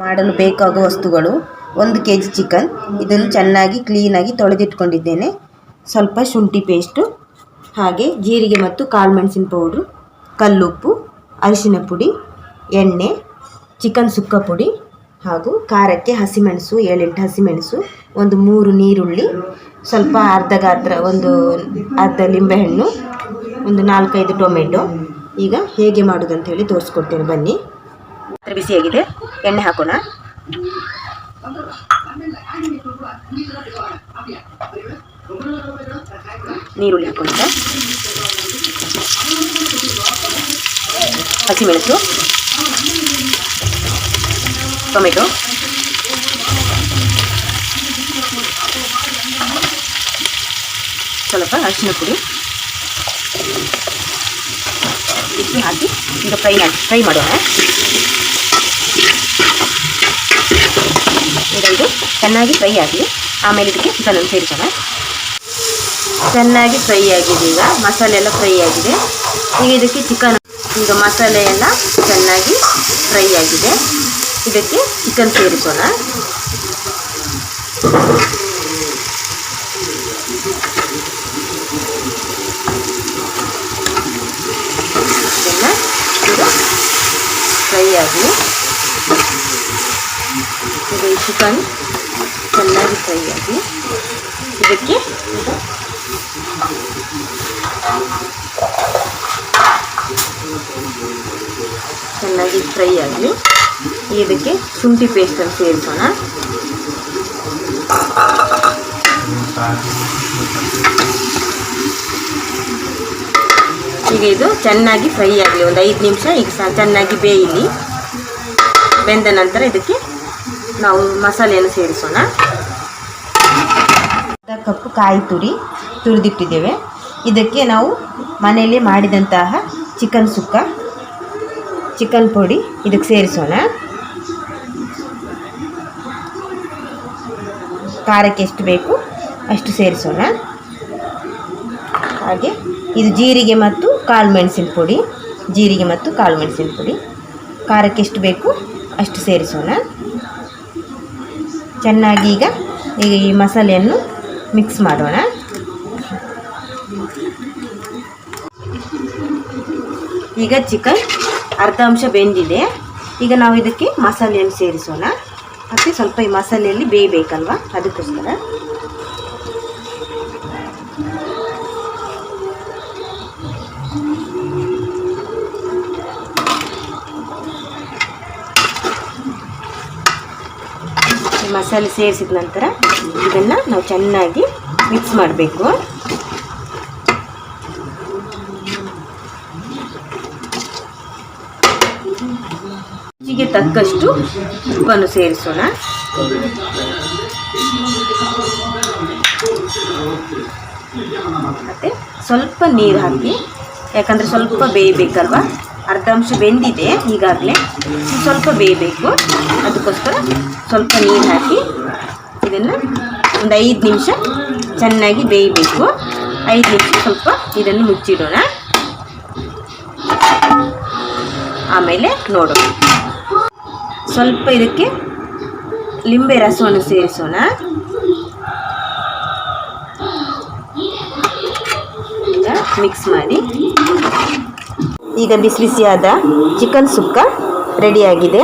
ಮಾಡಲು ಬೇಕಾಗುವ ವಸ್ತುಗಳು. ಒಂದು ಕೆ ಜಿ ಚಿಕನ್ ಇದನ್ನು ಚೆನ್ನಾಗಿ ಕ್ಲೀನಾಗಿ ತೊಳೆದಿಟ್ಕೊಂಡಿದ್ದೇನೆ. ಸ್ವಲ್ಪ ಶುಂಠಿ ಪೇಸ್ಟು ಹಾಗೆ ಜೀರಿಗೆ ಮತ್ತು ಕಾಳು ಮೆಣಸಿನ ಪೌಡ್ರು ಕಲ್ಲುಪ್ಪು, ಅರಿಶಿನ ಪುಡಿ, ಎಣ್ಣೆ ಚಿಕನ್ ಸುಕ್ಕ ಪುಡಿ, ಹಾಗೂ ಖಾರಕ್ಕೆ ಹಸಿಮೆಣಸು, ಏಳೆಂಟು ಹಸಿಮೆಣಸು, ಒಂದು ಮೂರು ನೀರುಳ್ಳಿ, ಸ್ವಲ್ಪ ಅರ್ಧ ಗಾತ್ರ, ಒಂದು ಅರ್ಧ ಲಿಂಬೆಹಣ್ಣು, ಒಂದು ನಾಲ್ಕೈದು ಟೊಮೆಟೊ. ಈಗ ಹೇಗೆ ಮಾಡೋದಂತ ಹೇಳಿ ತೋರಿಸ್ಕೊಡ್ತೇನೆ, ಬನ್ನಿ. ಬಿಸಿಯಾಗಿದೆ ಎಣ್ಣೆ ಹಾಕೋಣ. ನೀರುಳ್ಳಿ ಹಾಕೋಣ. ಹಸಿಮೆಣಸು. ಟೊಮೆಟೊ. ಸ್ವಲ್ಪ ಅರಿಶಿನ ಪುಡಿ. ಇಷ್ಟು ಹಾಕಿ ಈಗ ಫ್ರೈ ಮಾಡಿ, ಫ್ರೈ ಮಾಡೋಣ. ಈಗ ಇದು ಚೆನ್ನಾಗಿ ಫ್ರೈ ಆಗಿ, ಆಮೇಲೆ ಇದಕ್ಕೆ ಚಿಕನನ್ನು ಸೇರಿಸೋಣ. ಚೆನ್ನಾಗಿ ಫ್ರೈ ಆಗಿದೆ ಈಗ, ಮಸಾಲೆ ಎಲ್ಲ ಫ್ರೈ ಆಗಿದೆ. ಈಗ ಇದಕ್ಕೆ ಚಿಕನ್, ಈಗ ಮಸಾಲೆ ಎಲ್ಲ ಚೆನ್ನಾಗಿ ಫ್ರೈ ಆಗಿದೆ. ಇದಕ್ಕೆ ಚಿಕನ್ ಸೇರಿಸೋಣ ಇದನ್ನು ಈಗ ಫ್ರೈ ಇದು ಚಿಕನ್, ಚೆನ್ನಾಗಿ ಫ್ರೈ ಆಗಿ. ಇದಕ್ಕೆ ಚೆನ್ನಾಗಿ ಫ್ರೈ ಆಗಲಿ ಇದಕ್ಕೆ ಶುಂಠಿ ಪೇಸ್ಟನ್ನು ಸೇರಿಸೋಣ. ಈಗ ಇದು ಚೆನ್ನಾಗಿ ಫ್ರೈ ಆಗಲಿ ಒಂದು ಐದು ನಿಮಿಷ ಈಗ ಚೆನ್ನಾಗಿ ಬೇಯಲಿ. ಬೆಂದ ನಂತರ ಇದಕ್ಕೆ ನಾವು ಮಸಾಲೆಯನ್ನು ಸೇರಿಸೋಣ. ಅರ್ಧ ಕಪ್ಪು ಕಾಯಿ ತುರಿ ತುರಿದಿಟ್ಟಿದ್ದೇವೆ. ಇದಕ್ಕೆ ನಾವು ಮನೆಯಲ್ಲಿ ಮಾಡಿದಂತಹ ಚಿಕನ್ ಸುಕ್ಕ, ಚಿಕನ್ ಪುಡಿ ಇದಕ್ಕೆ ಸೇರಿಸೋಣ. ಖಾರಕ್ಕೆ ಎಷ್ಟು ಬೇಕು ಅಷ್ಟು ಸೇರಿಸೋಣ. ಹಾಗೆ ಇದು ಜೀರಿಗೆ ಮತ್ತು ಕಾಳು ಮೆಣಸಿನ ಪುಡಿ, ಜೀರಿಗೆ ಮತ್ತು ಕಾಳು ಮೆಣಸಿನ ಪುಡಿ. ಖಾರಕ್ಕೆ ಎಷ್ಟು ಬೇಕು ಅಷ್ಟು ಸೇರಿಸೋಣ. ಚೆನ್ನಾಗಿ ಈಗ ಈಗ ಈ ಮಸಾಲೆಯನ್ನು ಮಿಕ್ಸ್ ಮಾಡೋಣ. ಈಗ ಚಿಕನ್ ಅರ್ಧ ಅಂಶ ಬೆಂದಿದೆ. ಈಗ ನಾವು ಇದಕ್ಕೆ ಮಸಾಲೆಯನ್ನು ಸೇರಿಸೋಣ. ಮತ್ತು ಸ್ವಲ್ಪ ಈ ಮಸಾಲೆಯಲ್ಲಿ ಬೇಯಬೇಕಲ್ವ? ಅದಕ್ಕೋಸ್ಕರ. ಮಸಾಲೆ ಸೇರಿಸಿದ ನಂತರ ಇದನ್ನು ನಾವು ಚೆನ್ನಾಗಿ ಮಿಕ್ಸ್ ಮಾಡಬೇಕು. ರುಚಿಗೆ ತಕ್ಕಷ್ಟು ಉಪ್ಪನ್ನು ಸೇರಿಸೋಣ. ಮತ್ತು ಸ್ವಲ್ಪ ನೀರು ಹಾಕಿ, ಯಾಕಂದರೆ ಸ್ವಲ್ಪ ಬೇಯಬೇಕಲ್ವ? ಅರ್ಧ ಅಂಶ ಬೆಂದಿದೆ ಈಗಾಗಲೇ. ಸ್ವಲ್ಪ ಬೇಯಬೇಕು. ಅದಕ್ಕೋಸ್ಕರ ಸ್ವಲ್ಪ ನೀರು ಹಾಕಿ ಇದನ್ನು ಒಂದು ಐದು ನಿಮಿಷ ಚೆನ್ನಾಗಿ ಬೇಯಬೇಕು. ಐದು ನಿಮಿಷ ಸ್ವಲ್ಪ ಇದನ್ನು ಮುಚ್ಚಿಡೋಣ. ಆಮೇಲೆ ನೋಡೋಣ. ಸ್ವಲ್ಪ ಇದಕ್ಕೆ ಲಿಂಬೆ ರಸವನ್ನು ಸೇರಿಸೋಣ. ಮಿಕ್ಸ್ ಮಾಡಿ. ಈಗ ಬಿಸಿ ಬಿಸಿಯಾದ ಚಿಕನ್ ಸುಕ್ಕ ರೆಡಿಯಾಗಿದೆ.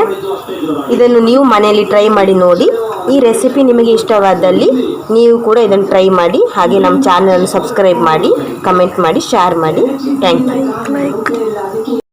ಇದನ್ನು ನೀವು ಮನೆಯಲ್ಲಿ ಟ್ರೈ ಮಾಡಿ ನೋಡಿ. ಈ ರೆಸಿಪಿ ನಿಮಗೆ ಇಷ್ಟವಾದಲ್ಲಿ ನೀವು ಕೂಡ ಇದನ್ನು ಟ್ರೈ ಮಾಡಿ. ಹಾಗೆ ನಮ್ಮ ಚಾನಲನ್ನು ಸಬ್ಸ್ಕ್ರೈಬ್ ಮಾಡಿ, ಕಮೆಂಟ್ ಮಾಡಿ, ಶೇರ್ ಮಾಡಿ. Thank you.